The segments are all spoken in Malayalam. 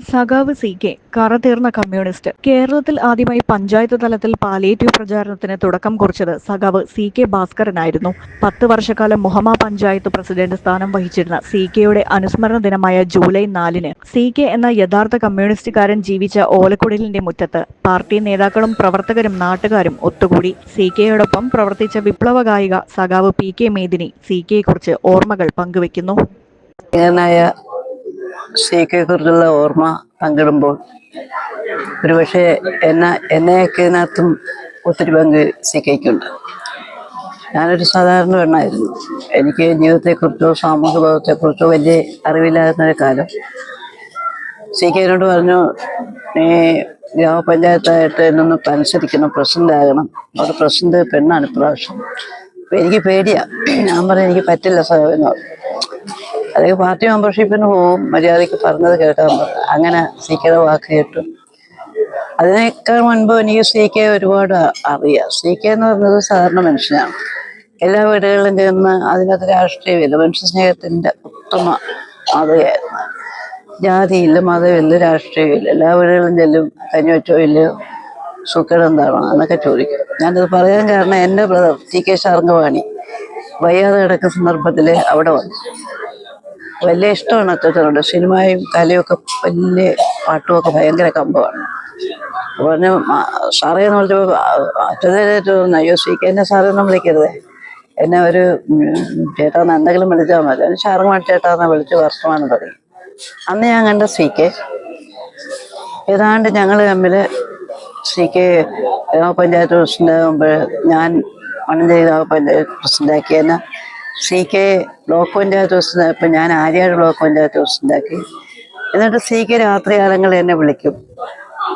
സഖാവ് സി കെ കറതീർന്ന കമ്മ്യൂണിസ്റ്റ്. കേരളത്തിൽ ആദ്യമായി പഞ്ചായത്ത് തലത്തിൽ പാലിയേറ്റീവ് പ്രചാരണത്തിന് തുടക്കം കുറിച്ചത് സഖാവ് സി കെ ഭാസ്കരനായിരുന്നു. പത്ത് വർഷക്കാലം മുഹമ്മ പഞ്ചായത്ത് പ്രസിഡന്റ് സ്ഥാനം വഹിച്ചിരുന്ന സി കെയുടെ അനുസ്മരണ ദിനമായ ജൂലൈ നാലിന് സി കെ എന്ന യഥാർത്ഥ കമ്മ്യൂണിസ്റ്റുകാരൻ ജീവിച്ച ഓലക്കുടലിന്റെ മുറ്റത്ത് പാർട്ടി നേതാക്കളും പ്രവർത്തകരും നാട്ടുകാരും ഒത്തുകൂടി സി കെയോടൊപ്പം പ്രവർത്തിച്ച വിപ്ലവ ഗായിക സഖാവ് പി കെ മേദിനി സി കെയെക്കുറിച്ച് ഓർമ്മകൾ പങ്കുവെക്കുന്നു. ഞാനായ കുറിച്ചുള്ള ഓർമ്മ പങ്കിടുമ്പോൾ ഒരുപക്ഷെ എന്നെ എന്നെയൊക്കെ ഇതിനകത്തും ഒത്തിരി പങ്ക് സീക്കയ്ക്കുണ്ട് ഞാനൊരു സാധാരണ പെണ്ണായിരുന്നു. എനിക്ക് ജീവിതത്തെക്കുറിച്ചോ സാമൂഹ്യ ബോധത്തെക്കുറിച്ചോ വലിയ അറിവില്ലായിരുന്നൊരു കാലം. സി കെനോട് പറഞ്ഞു നീ ഗ്രാമപഞ്ചായത്തായിട്ട് എന്നൊന്ന് മത്സരിക്കണം പ്രസിഡന്റ് ആകണം. അവിടെ പ്രസിഡന്റ് പെണ്ണാണ് ഇപ്രാവശ്യം. എനിക്ക് പേടിയാ. ഞാൻ പറഞ്ഞു എനിക്ക് പറ്റില്ല സാർ എന്ന് അല്ലെങ്കിൽ പാർട്ടി മെമ്പർഷിപ്പിന് പോവും മര്യാദയ്ക്ക് പറഞ്ഞത് കേൾക്കാൻ അങ്ങനെ സി കെയുടെ വാക്ക് കേട്ടു. അതിനേക്കാൾ മുൻപ് എനിക്ക് സി കെ ഒരുപാട് അറിയാം. സി കെ എന്ന് പറഞ്ഞത് സാധാരണ മനുഷ്യനാണ്. എല്ലാ വീടുകളിലും ചെന്ന് അതിനകത്ത് രാഷ്ട്രീയമില്ല. മനുഷ്യ സ്നേഹത്തിന്റെ ഉത്തമ മാതൃകയായിരുന്നു. ജാതിയില്ല മതമില്ല രാഷ്ട്രീയമില്ല. എല്ലാ വീടുകളിലും ചെല്ലും കഞ്ഞി ഇല്ലയോ സുഖം എന്താണോ എന്നൊക്കെ ചോദിക്കും. ഞാനത് പറയാൻ കാരണം എന്റെ ബ്രദർ ടി കെ ശാർങ്കവാണി. വയ്യാതെ കിടക്കുന്ന സന്ദർഭത്തിൽ അവിടെ വന്നു. വലിയ ഇഷ്ടമാണ് അത്തരത്തിലുണ്ട് സിനിമയും കലയൊക്കെ വലിയ പാട്ടുമൊക്കെ ഭയങ്കര കമ്പമാണ്. പറഞ്ഞു "ആ, സാറേ എന്ന് വിളിച്ചപ്പോൾ തോന്നുന്നു അയ്യോ സി കെ എന്നെ സാറേ ഒന്നും വിളിക്കരുതേ. എന്നെ ഒരു ചേട്ടാന്ന് എന്തെങ്കിലും വിളിച്ചാൽ മതി. അതിന് ഷാർമാൻ ചേട്ടാന്ന് വിളിച്ച് വർത്തമാനം തുടങ്ങി അന്ന് ഞാൻ കണ്ട സി കെ. ഏതാണ്ട് ഞങ്ങൾ തമ്മിൽ സി കെ ഗ്രാമപഞ്ചായത്ത് പ്രസിഡന്റ് ആകുമ്പോൾ ഞാൻ മണഞ്ചേരി ഗ്രാമപഞ്ചായത്ത് പ്രസിഡന്റ് ആക്കിയതിന് C K block panchayat office ഇപ്പം ഞാൻ ആര്യാട് ബ്ലോക്ക് പഞ്ചായത്ത് ഓഫീസ് ഉണ്ടാക്കി എന്നിട്ട് സി കെ രാത്രി കാലങ്ങളിൽ എന്നെ വിളിക്കും.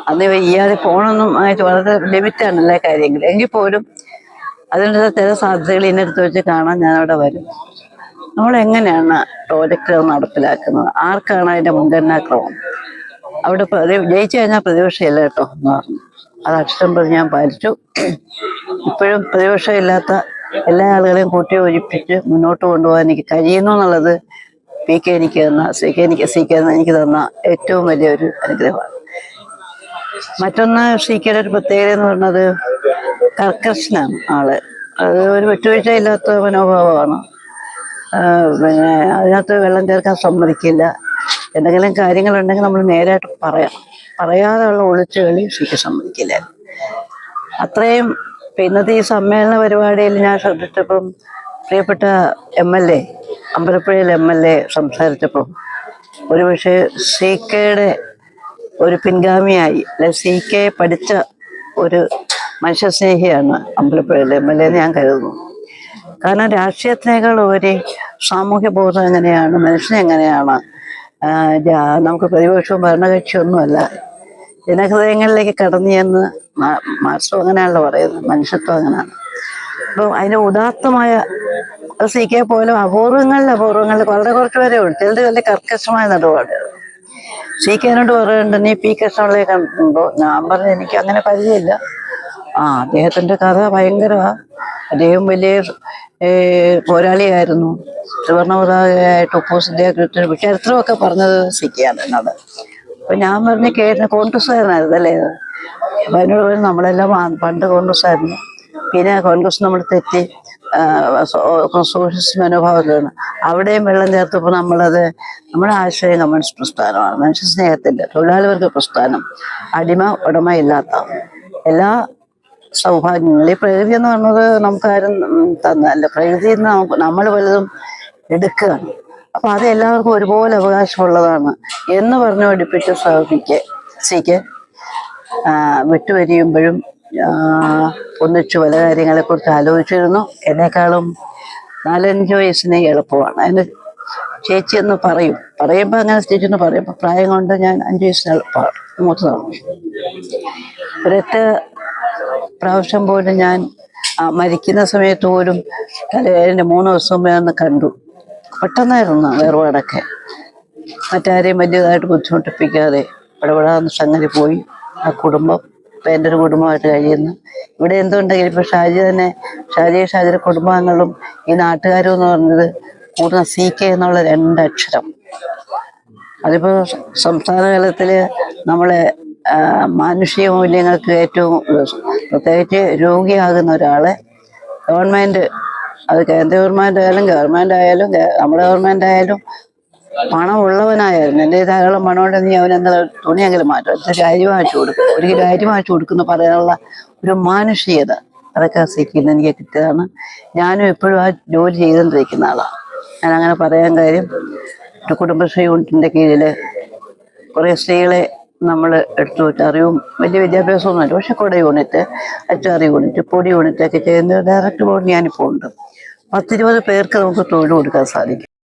അന്ന് ഇയാൾ ഫോണൊന്നും ആയിട്ട് വളരെ ലിമിറ്റാണ് എല്ലാ കാര്യങ്ങളും എങ്കിൽ പോലും അതിന്റെ ചില സാധ്യതകൾ ഇതിനടുത്ത് വെച്ച് കാണാൻ ഞാൻ അവിടെ വരും. നമ്മൾ എങ്ങനെയാണ് പ്രോജക്റ്റുകൾ നടപ്പിലാക്കുന്നത്? ആർക്കാണ് അതിന്റെ മുൻഗണനാക്രമം അവിടെ പ്രതി- ജയിച്ചു കഴിഞ്ഞാൽ പ്രതിപക്ഷമില്ല കേട്ടോ എന്ന് പറഞ്ഞു. അത് അക്ഷരം പ്രതി ഞാൻ പാലിച്ചു. ഇപ്പോഴും പ്രതിപക്ഷമില്ലാത്ത എല്ലാ ആളുകളെയും കൂട്ടി ഒഴിപ്പിച്ച് മുന്നോട്ട് കൊണ്ടുപോകാൻ എനിക്ക് കഴിയുന്നു എന്നുള്ളത് പി കെ എനിക്ക് തന്ന സി കെ എനിക്ക് സി കെ എനിക്ക് തന്ന ഏറ്റവും വലിയൊരു അനുഗ്രഹമാണ്. മറ്റൊന്ന് സി കെയുടെ ഒരു പ്രത്യേകത എന്ന് പറഞ്ഞത് കർക്കശനാണ് ആൾ. അത് ഒരു വിട്ടുവീഴ്ചയില്ലാത്ത മനോഭാവമാണ്. പിന്നെ അതിനകത്ത് വെള്ളം ചേർക്കാൻ സമ്മതിക്കില്ല. എന്തെങ്കിലും കാര്യങ്ങളുണ്ടെങ്കിൽ നമ്മൾ നേരായിട്ട് പറയാം. പറയാതെയുള്ള ഒളിച്ചുകളി കെ സമ്മതിക്കില്ല. അത്രയും ഇന്നത്തെ ഈ സമ്മേളന പരിപാടിയിൽ ഞാൻ ശ്രദ്ധിച്ചപ്പം പ്രിയപ്പെട്ട എം എൽ എ അമ്പലപ്പുഴയിൽ എം എൽ എ സംസാരിച്ചപ്പം ഒരുപക്ഷെ സി കെയുടെ ഒരു പിൻഗാമിയായി അല്ലെ സി കെ പഠിച്ച ഒരു മനുഷ്യസ്നേഹിയാണ് അമ്പലപ്പുഴയിലെ എം എൽ എ എന്ന് ഞാൻ കരുതുന്നു. കാരണം രാഷ്ട്രീയത്തിനേക്കാൾ ഉപരി സാമൂഹ്യ ബോധം എങ്ങനെയാണ് ജാ- നമുക്ക് പ്രതിപക്ഷവും ഭരണകക്ഷിയൊന്നുമല്ല ജനഹൃദയങ്ങളിലേക്ക് കടന്നു ചെന്ന് മാ- മാർക്സും അങ്ങനെയാണല്ലോ പറയുന്നത് മനുഷ്യത്വം അങ്ങനെയാണ്. അപ്പോൾ അതിന്റെ ഉദാത്തമായ സി കെ പോലും അപൂർവങ്ങളിൽ അപൂർവങ്ങളിൽ വളരെ കുറച്ച് പേരെ ഉള്ളൂ. ചിലത് വലിയ കർക്കശമായ നിലപാടുകൾ സി കെനോട് പറയുന്നുണ്ട് നീ പി കൃഷ്ണപിള്ളയെ കണ്ടിട്ടുണ്ടോ ഞാൻ പറഞ്ഞു എനിക്ക് അങ്ങനെ പരിചയമില്ല. ആ അദ്ദേഹത്തിന്റെ കഥ ഭയങ്കരമാണ് അദ്ദേഹം വലിയ പോരാളിയായിരുന്നു. സുവർണ പതാകയായിട്ട് സത്യാഗ്രഹത്തിന് ചരിത്രമൊക്കെ പറഞ്ഞത് സി കെയാണ് എന്നോട് അപ്പൊ ഞാൻ പറഞ്ഞു കോൺഗ്രസ്സുകാരനായിരുന്നു അല്ലേ അപ്പൊ നമ്മളെല്ലാം പണ്ട് കോൺഗ്രസ് ആയിരുന്നു. പിന്നെ കോൺഗ്രസ് നമ്മൾ തെറ്റി സോഷ്യലിസ്റ്റ് മനോഭാവത്തിലാണ് അവിടെയും വെള്ളം ചേർത്തപ്പോൾ നമ്മളത് നമ്മുടെ ആശയം കമ്മ്യൂണിസ്റ്റ് പ്രസ്ഥാനമാണ്. മനുഷ്യ സ്നേഹത്തിന്റെ തൊഴിലാളി വർഗ പ്രസ്ഥാനം അടിമ ഉടമ ഇല്ലാത്ത. എല്ലാ സൗഭാഗ്യങ്ങൾ ഈ പ്രകൃതി എന്ന് പറഞ്ഞത് നമുക്കാരും ഉം, തന്നതല്ല പ്രകൃതിയിൽ നിന്ന് നമുക്ക് നമ്മൾ പലതും എടുക്കുകയാണ്. അപ്പൊ അത് എല്ലാവർക്കും ഒരുപോലെ അവകാശമുള്ളതാണ് എന്ന് പറഞ്ഞു പഠിപ്പിച്ച സ്വാമിക്ക് സിക്ക് വിട്ടുവരിയുമ്പോഴും ഒന്നിച്ച് പല കാര്യങ്ങളെ കുറിച്ച് ആലോചിച്ചിരുന്നു. എന്നെക്കാളും നാലഞ്ച് വയസ്സിനെ എളുപ്പമാണ്. അതിന് ചേച്ചി എന്ന് പറയും. പറയുമ്പോൾ അങ്ങനെ ചേച്ചി എന്ന് പറയുമ്പോൾ പ്രായം കൊണ്ട് ഞാൻ അഞ്ച് വയസ്സിന് എളുപ്പമാണ്. മൂത്തതാണ്. ഒരൊറ്റ പ്രാവശ്യം പോലും ഞാൻ മരിക്കുന്ന സമയത്ത് പോലും തലേന്റെ മൂന്ന് ദിവസം മുമ്പേ കണ്ടു. പെട്ടെന്നായിരുന്നു വേർപാടൊക്കെ. മറ്റാരെയും വലിയതായിട്ട് ബുദ്ധിമുട്ടിപ്പിക്കാതെ ഇടപെടാന്ന് സംഗതി പോയി. ആ കുടുംബം ഇപ്പൊ എന്റെ ഒരു കുടുംബമായിട്ട് കഴിയുന്നു. ഇവിടെ എന്തുണ്ടെങ്കിലും ഇപ്പൊ ഷാജി തന്നെ ഷാജി ഷാജിയുടെ കുടുംബാംഗങ്ങളും ഈ നാട്ടുകാരും എന്ന് പറഞ്ഞത് കൂടുന്ന സി കെ എന്നുള്ള രണ്ടക്ഷരം. അതിപ്പോൾ സംസ്ഥാന തലത്തിൽ നമ്മളെ മാനുഷിക മൂല്യങ്ങൾക്ക് ഏറ്റവും പ്രത്യേകിച്ച് രോഗിയാകുന്ന ഒരാളെ ഗവൺമെന്റ് അത് കേന്ദ്ര ഗവൺമെന്റ് ആയാലും ഗവൺമെന്റ് ആയാലും നമ്മുടെ ഗവൺമെന്റ് ആയാലും പണം ഉള്ളവനായാലും എന്റെ പണം ഉണ്ടെങ്കിൽ അവൻ എന്താ തുണിയെങ്കിലും മാറ്റും. ഒരു അരി വാങ്ങിച്ചു കൊടുക്കും. ഒരു കിലോ വാങ്ങിച്ചു കൊടുക്കുന്ന പറയാനുള്ള ഒരു മാനുഷികത അതൊക്കെ സഹിക്കുന്ന എനിക്ക് കിട്ടിയതാണ്. ഞാനും എപ്പോഴും ആ ജോലി ചെയ്തുകൊണ്ടിരിക്കുന്ന ആളാണ് ഞാൻ അങ്ങനെ പറയാൻ കാര്യം ഒരു കുടുംബശ്രീ യൂണിറ്റിന്റെ കീഴിൽ കുറേ സ്ത്രീകളെ നമ്മൾ എടുത്തു വെച്ച് അറിവും വലിയ വിദ്യാഭ്യാസമൊന്നുമില്ല പക്ഷെ കുട യൂണിറ്റ് അച്ചാറ് യൂണിറ്റ് പൊടി യൂണിറ്റ് ഒക്കെ ചെയ്യുന്ന ഡയറക്റ്റ് ബോർഡ് ഞാനിപ്പോൾ ഉണ്ട്. പത്തിരുപത് പേർക്ക് നമുക്ക് തൊഴിൽ കൊടുക്കാൻ സാധിക്കും.